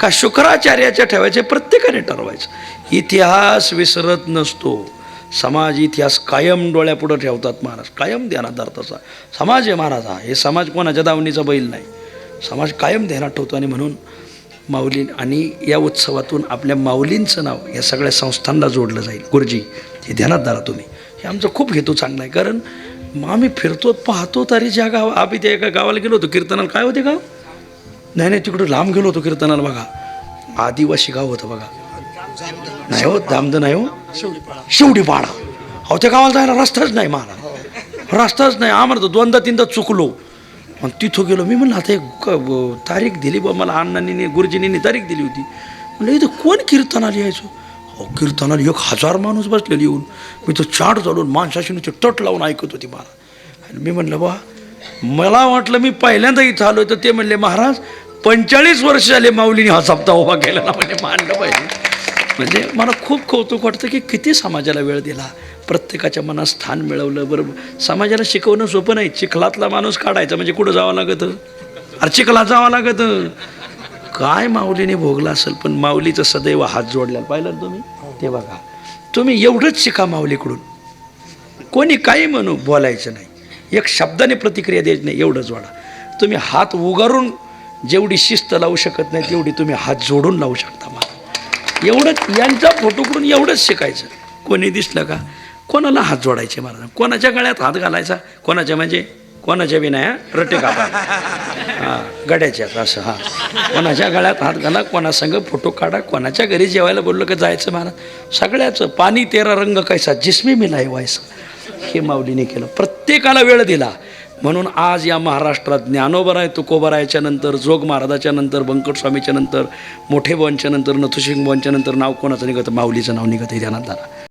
का शुक्राचार्याच्या ठेवायचे प्रत्येकाने ठरवायचं. इतिहास विसरत नसतो. समाज इतिहास कायम डोळ्यापुढं ठेवतात महाराज. कायम ध्यानात धरताचा समाज आहे महाराज हा. हे समाज कोणाच्या दावणीचा बैल नाही. समाज कायम ध्यानात ठेवतो आणि म्हणून माऊली आणि या उत्सवातून आपल्या माऊलींचं नाव या सगळ्या संस्थांना जोडलं जाईल. गुरुजी हे ध्यानात धरा तुम्ही. हे आमचा खूप हेतू चांगला आहे. कारण मग आम्ही फिरतो पाहतो तरी ज्या गाव आम्ही त्या एका गावाला गेलो होतो कीर्तनाला. काय होते गाव? नाही नाही तिकडं लांब गेलो होतो कीर्तनाला बघा. आदिवासी गाव होतं बघा. नाही हो दामद नाही हो. शेवटी अहो त्या गावाला जायला रस्ताच नाही मला. रस्ताच नाही. आम्हाला तर दोनदा तीनदा चुकलो. मग तिथं गेलो मी म्हणलं आता एक तारीख दिली बा मला अण्णांनी गुरुजींनी तारीख दिली होती. म्हणलं इथं कोण कीर्तनाला यायचो? अहो कीर्तनाला एक हजार माणूस बसलेली येऊन. मी तो चाट चालून माणसाशी नुसते तट लावून ऐकत होती मला. आणि मी म्हणलं बा मला वाटलं मी पहिल्यांदा इथं आलो तर ते म्हणले महाराज पंचेचाळीस वर्ष झाले माऊलीने हा सप्ताह उभा केला ना म्हणजे मांडलं पाहिजे म्हणजे मला खूप कौतुक वाटतं की किती समाजाला वेळ दिला. प्रत्येकाच्या मनात स्थान मिळवलं बरोबर. समाजाला शिकवणं सोपं नाही. चिखलातला माणूस काढायचा म्हणजे कुठं जावं लागतं? अरे चिखलात जावं लागतं. काय माऊलीने भोगला असेल पण माऊलीचं सदैव हात जोडल्याला पाहिलं तुम्ही? ते बघा. तुम्ही एवढंच शिका माऊलीकडून. कोणी काही म्हणू बोलायचं नाही. एक शब्दाने प्रतिक्रिया द्यायची नाही एवढंच वाढा. तुम्ही हात उगारून जेवढी शिस्त लावू शकत नाही तेवढी तुम्ही हात जोडून लावू शकता मला एवढंच यांचा फोटोकडून एवढंच शिकायचं. कोणी दिसलं का? कोणाला हात जोडायचे मला कोणाच्या गळ्यात हात घालायचा? कोणाच्या म्हणजे? कोणाच्या विनाय रटे कापा हां गड्याच्या असं हां. कोणाच्या गळ्यात हात घाला कोणासंग फोटो काढा कोणाच्या घरी जेवायला बोललं का जायचं महाराज सगळ्याचं पाणी तेरा रंग कैसा जिस्मी मिलाय व्हायचं हे माऊलीने केलं. प्रत्येकाला वेळ दिला. म्हणून आज या महाराष्ट्रात ज्ञानोबराय तुकोबरायच्या नंतर जोग महाराजाच्या नंतर बंकटस्वामीच्या नंतर मोठे बुवांच्या नंतर नथुसिंग नंतर नाव कोणाचं निघतं? माऊलीचं नाव निघतं हे ध्यानात झाला